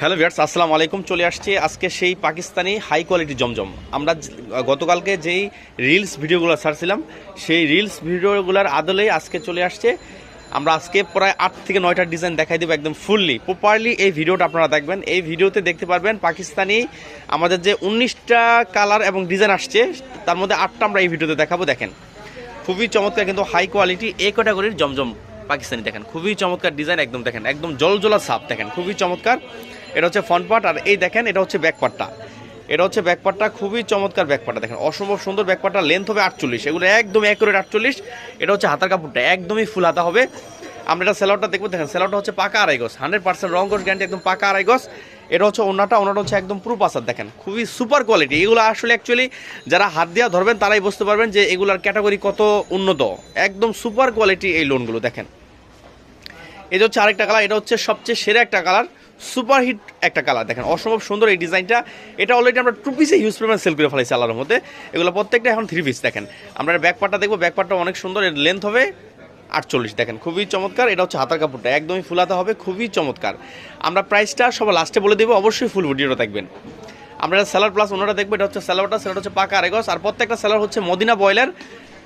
Hello viewers আসসালামু আলাইকুম। চলে আসছে আজকে সেই পাকিস্তানি হাই কোয়ালিটি জমজম। আমরা গতকালকে যেই রিলস ভিডিওগুলো ছাড়ছিলাম, সেই রিলস ভিডিওগুলোর আদলে আজকে চলে আসছে। আমরা আজকে প্রায় আট থেকে নয়টা ডিজাইন দেখাই দেবো একদম ফুললি প্রপারলি এই ভিডিওটা আপনারা দেখবেন। এই ভিডিওতে দেখতে পারবেন পাকিস্তানি আমাদের যে উনিশটা কালার এবং ডিজাইন আসছে, তার মধ্যে আটটা আমরা এই ভিডিওতে দেখাবো, দেখেন। খুবই চমৎকার কিন্তু হাই কোয়ালিটি এ ক্যাটাগরির জমজম পাকিস্তানি, দেখেন। খুবই চমৎকার ডিজাইন একদম, দেখেন। একদম জলজলা সাপ দেখেন। খুবই চমৎকার। এটা হচ্ছে ফ্রন্ট পার্ট আর এই দেখেন এটা হচ্ছে ব্যাক পার্টটা এটা হচ্ছে ব্যাক পার্টটা খুবই চমৎকার ব্যাক পার্টটা দেখেন। অসম্ভব সুন্দর ব্যাক পার্টটা লেন্থ হবে আটচল্লিশ। এগুলো একদম অ্যাকুরেট আটচল্লিশ। এটা হচ্ছে হাতার কাপড়টা, একদমই ফুল হাতা হবে। আমরা এটা সেলারটা দেখব। দেখেন সেলারটা হচ্ছে পাকা আড়াই গজ। হান্ড্রেড পার্সেন্ট রং গজ গ্যারান্টি একদম পাকা আড়াই গজ। এটা হচ্ছে ওনাটা ওনাটা হচ্ছে একদম পুরো পাসার দেখেন। খুবই সুপার কোয়ালিটি এগুলো আসলে অ্যাকচুয়ালি যারা হাত দিয়া ধরবেন, তারাই বুঝতে পারবেন যে এগুলোর ক্যাটাগরি কত উন্নত। একদম সুপার কোয়ালিটি এই লোনগুলো দেখেন। এটা হচ্ছে আরেকটা কালার এটা হচ্ছে সবচেয়ে সেরা একটা কালার সুপার হিট একটা কালার। দেখেন, অসম্ভব সুন্দর এই ডিজাইনটা। এটা অলরেডি আমরা টু পিসে ইউজ পরিমাণ সেল করে ফেলাইছি আল্লাহর মধ্যে এগুলো প্রত্যেকটা এখন থ্রি পিস দেখেন। আমরা ব্যাক পার্টটা দেখব। ব্যাক পার্টটা অনেক সুন্দর। এর লেন্থ হবে আটচল্লিশ, দেখেন। খুবই চমৎকার। এটা হচ্ছে হাতার কাপড়টা। একদমই ফুলাতে হবে। খুবই চমৎকার। আমরা প্রাইসটা সব লাস্টে বলে দেবো। অবশ্যই ফুল ভিডিওটা দেখবেন। আমরা স্যালার প্লাস ওনারা দেখব, এটা হচ্ছে স্যালারটা সেটা হচ্ছে পাকা আড়াইগস আর প্রত্যেকটা স্যালার হচ্ছে মদিনা বয়লার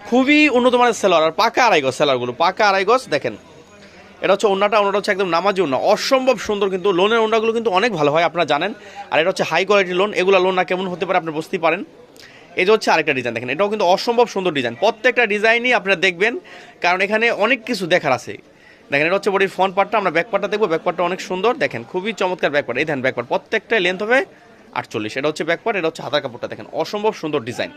খুবই উন্নত মানের সেলার আর পাকা আড়াইগস সেলারগুলো পাকা আড়াইগস দেখেন। এটা হচ্ছে ওনাটা ওনাটা হচ্ছে একদম নামাজি ওনা অসম্ভব সুন্দর কিন্তু লোনের ওনাগুলো কিন্তু অনেক ভালো হয়, আপনারা জানেন। আর এটা হচ্ছে হাই কোয়ালিটি লোন এগুলো লোন না কেমন হতে পারে আপনি বুঝতেই পারেন। এই যে হচ্ছে আরেকটা ডিজাইন দেখেন, এটাও কিন্তু অসম্ভব সুন্দর ডিজাইন প্রত্যেকটা ডিজাইনই আপনারা দেখবেন, কারণ এখানে অনেক কিছু দেখার আছে। দেখেন, এটা হচ্ছে বডির ফ্রন্ট পার্টটা আমরা ব্যাক পার্টটা দেখব ব্যাক পার্টটা অনেক সুন্দর। দেখেন, খুবই চমৎকার ব্যাক পার্ট এই দেখেন ব্যাক পার্ট প্রত্যেকটা লেন্থ হবে আটচল্লিশ। এটা হচ্ছে ব্যাক পার্ট এটা হচ্ছে হাতার কাপড়টা, দেখেন, অসম্ভব সুন্দর ডিজাইন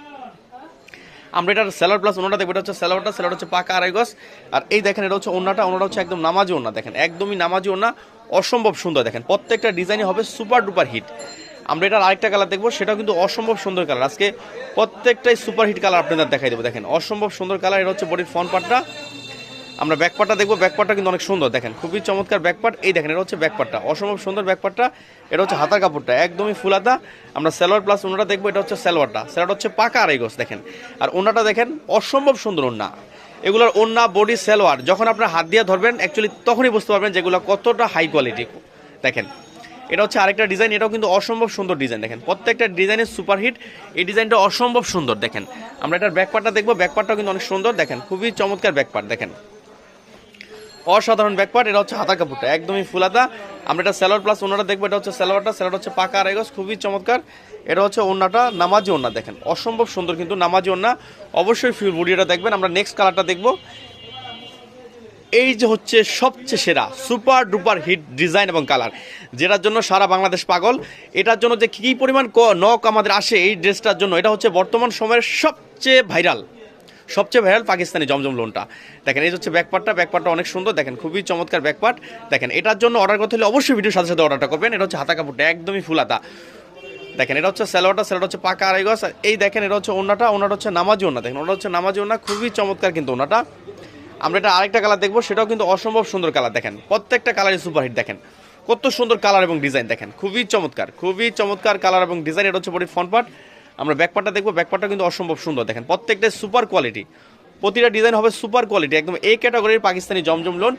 আমরা এটার সেলার প্লাস ওনাটা দেখব, এটা হচ্ছে সেলারটা সেলার হচ্ছে পাকা আড়াই গজ। আর এই দেখেন, এটা হচ্ছে ওনাটা ওনাটা হচ্ছে একদম নামাজি ওনা দেখেন, একদমই নামাজি ওনা অসম্ভব সুন্দর, দেখেন, প্রত্যেকটা ডিজাইনই হবে সুপার ডুপার হিট আমরা এটার আরেকটা কালার দেখব, সেটাও কিন্তু অসম্ভব সুন্দর কালার আজকে প্রত্যেকটাই সুপার হিট কালার আপনাদের দেখাই দেবো, দেখেন, অসম্ভব সুন্দর কালার এটা হচ্ছে বডির ফ্রন্ট পার্টটা আমরা ব্যাকপার্টটা দেখব। ব্যাকপার্টটা কিন্তু অনেক সুন্দর, দেখেন। খুবই চমৎকার ব্যাকপার্ট এই দেখেন, এটা হচ্ছে ব্যাকপার্টটা অসম্ভব সুন্দর ব্যাকপার্টটা এটা হচ্ছে হাতার কাপড়টা, একদমই ফুলাতা আমরা সালোয়ার প্লাস ওনাটা দেখব, এটা হচ্ছে সালোয়ারটা। সালোয়ারটা হচ্ছে পাকা আড়াই দেখেন। আর ওনাটা দেখেন, অসম্ভব সুন্দর ওন্না। এগুলোর ওন্না বডি সালোয়ার, যখন আপনার হাত দিয়ে ধরবেন অ্যাকচুয়ালি তখনই বুঝতে পারবেন যেগুলো কতটা হাই কোয়ালিটি দেখেন, এটা হচ্ছে আরেকটা ডিজাইন এটাও কিন্তু অসম্ভব সুন্দর ডিজাইন দেখেন, প্রত্যেকটা ডিজাইনের সুপারহিট এই ডিজাইনটা অসম্ভব সুন্দর, দেখেন। আমরা এটার ব্যাকপার্টটা দেখব ব্যাকপার্টটাও কিন্তু অনেক সুন্দর, দেখেন। খুবই চমৎকার ব্যাকপার্ট দেখেন। অসাধারণ ব্যাকপার্ট এটা হচ্ছে হাতা কাপড়টা, একদমই ফুলাতা আমরা এটা স্যালোয়ার প্লাস ওনাটা দেখব, এটা হচ্ছে স্যালোয়ারটা স্যালোয়ার হচ্ছে পাকা আড়াইগজ খুবই চমৎকার। এটা হচ্ছে ওনাটা নামাজি ওনা দেখেন, অসম্ভব সুন্দর কিন্তু নামাজি ওনা অবশ্যই ফিউল বডিটা দেখবেন, আমরা নেক্সট কালারটা দেখব। এই যে হচ্ছে সবচেয়ে সেরা সুপার ডুপার হিট ডিজাইন এবং কালার যেটার জন্য সারা বাংলাদেশ পাগল। এটার জন্য যে কী পরিমাণ ক- নক আমাদের আসে এই ড্রেসটার জন্য, এটা হচ্ছে বর্তমান সময়ের সবচেয়ে ভাইরাল সবচেয়ে ভাইরাল পাকিস্তানি জমজম লোনটা। দেখেন, এই হচ্ছে ব্যাকপার্টটা ব্যাকপার্টটা অনেক সুন্দর। দেখেন, খুবই চমৎকার ব্যাকপার্ট দেখেন, এটার জন্য অর্ডার করতে হলে অবশ্যই ভিডিওর সাথে সাথে অর্ডারটা করবেন। এটা হচ্ছে হাতা কাপড়টা, একদমই ফুলাতা দেখেন, এটা হচ্ছে স্যালোয়ারটা স্যালোয়ার হচ্ছে পাকা আড়াই গজ। এই দেখেন, এটা হচ্ছে ওনাটা ওনাটা হচ্ছে নামাজি ওনা দেখেন ওটা হচ্ছে নামাজি ওনা খুবই চমৎকার কিন্তু ওনাটা আমরা এটা আরেকটা কালার দেখব, সেটাও কিন্তু অসম্ভব সুন্দর কালার দেখেন, প্রত্যেকটা কালারই সুপারহিট দেখেন। কত সুন্দর কালার এবং ডিজাইন দেখেন, খুবই চমৎকার খুবই চমৎকার কালার এবং ডিজাইন এটা হচ্ছে বডির ফ্রন্ট পার্ট আমরা ব্যাক পার্টটা দেখব। ব্যাক পার্টটা কিন্তু অসম্ভব সুন্দর, দেখেন। প্রত্যেকটা সুপার কোয়ালিটি প্রতিটা ডিজাইন হবে সুপার কোয়ালিটি একদম এই ক্যাটাগরির পাকিস্তানি জমজম লোন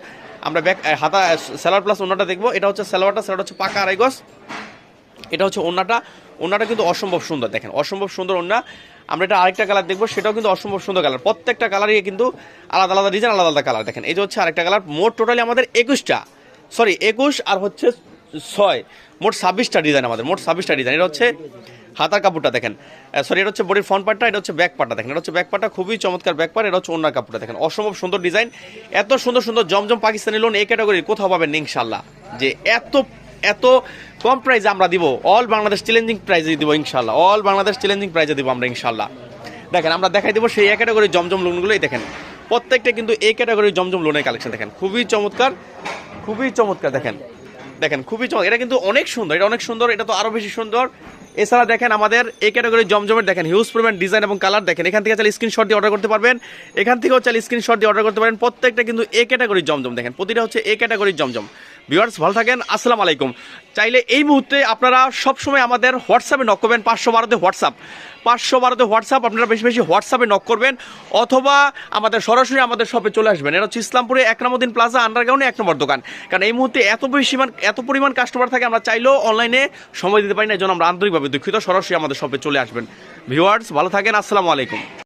আমরা ব্যাক হাতা স্যালার প্লাস ওনাটা দেখব। এটা হচ্ছে স্যালোয়ারটা স্যালোয়ার হচ্ছে পাকা আড়াই গজ। এটা হচ্ছে ওনাটা। ওনাটা কিন্তু অসম্ভব সুন্দর, দেখেন। অসম্ভব সুন্দর ওনা। আমরা এটা আরেকটা কালার দেখব, সেটাও কিন্তু অসম্ভব সুন্দর কালার প্রত্যেকটা কালারই কিন্তু আলাদা আলাদা ডিজাইন আলাদা আলাদা কালার দেখেন, এই যে হচ্ছে আরেকটা কালার মোট টোটালি আমাদের একুশটা। সরি একুশ আর হচ্ছে ছয়। মোট ছাব্বিশটা ডিজাইন আমাদের, মোট ছাব্বিশটা ডিজাইন এটা হচ্ছে হাতার কাপড়টা দেখেন। সরি এটা হচ্ছে বডির ফ্রন্ট পার্টটা এটা হচ্ছে ব্যাক পার্টটা দেখেন। এটা হচ্ছে ব্যাক পার্টটা খুবই চমৎকার ব্যাক পার্ট এটা হচ্ছে ওনার কাপড়টা দেখেন। অসম্ভব সুন্দর ডিজাইন এত সুন্দর সুন্দর জমজম পাকিস্তানি লোন এই ক্যাটাগরির কোথাও পাবেন ইনশাল্লাহ যে এত এত কম প্রাইজে আমরা দিব অল বাংলাদেশ চ্যালেঞ্জিং প্রাইজে দিব ইনশাল্লাহ অল বাংলাদেশ চ্যালেঞ্জিং প্রাইজে দিব আমরা ইনশাল্লাহ দেখেন, আমরা দেখাই দেবো সেই এক ক্যাটাগরির জমজম লোনগুলোই দেখেন। প্রত্যেকটা কিন্তু এই ক্যাটাগরির জমজম লোনের কালেকশন দেখেন। খুবই চমৎকার খুবই চমৎকার দেখেন। দেখেন, খুবই চমক। এটা কিন্তু অনেক সুন্দর, এটা অনেক সুন্দর, এটা তো আরও বেশি সুন্দর। এছাড়া দেখেন, আমাদের এই ক্যাটাগরির জমজমের, দেখেন হিউজ পরিমাণ ডিজাইন এবং কালার দেখেন, এখান থেকে চাইলে স্ক্রিনশট দিয়ে অর্ডার করতে পারবেন। এখান থেকেও চাইলে স্ক্রিনশট দিয়ে অর্ডার করতে পারেন। প্রত্যেকটা কিন্তু এ ক্যাটাগরি জমজম, দেখেন, প্রতিটা হচ্ছে এ ক্যাটাগরি জমজম। ভিউয়ার্স, ভালো থাকেন, আসসালামু আলাইকুম। চাইলে এই মুহূর্তে আপনারা সবসময় আমাদের হোয়াটসঅ্যাপে নক করবেন, পাঁচশো বারোতে হোয়াটসঅ্যাপ। পাঁচশো বারোতে হোয়াটসঅ্যাপ, আপনারা বেশি বেশি হোয়াটসঅ্যাপে নক করবেন, অথবা আমাদের সরাসরি আমাদের শপে চলে আসবেন। এটা হচ্ছে ইসলামপুরে এক নম্বর প্লাজা, আন্ডারগ্রাউন্ডে এক নম্বর দোকান। কারণ এই মুহূর্তে এত মান- এত পরিমাণ কাস্টমার থাকে, আমরা চাইলেও অনলাইনে সময় দিতে পারি না, এই জন্য আমরা আন্তরিকভাবে দুঃখিত, সরাসরি আমাদের শপে চলে আসবেন। ভিউয়ার্স, ভালো থাকেন, আসসালামু আলাইকুম।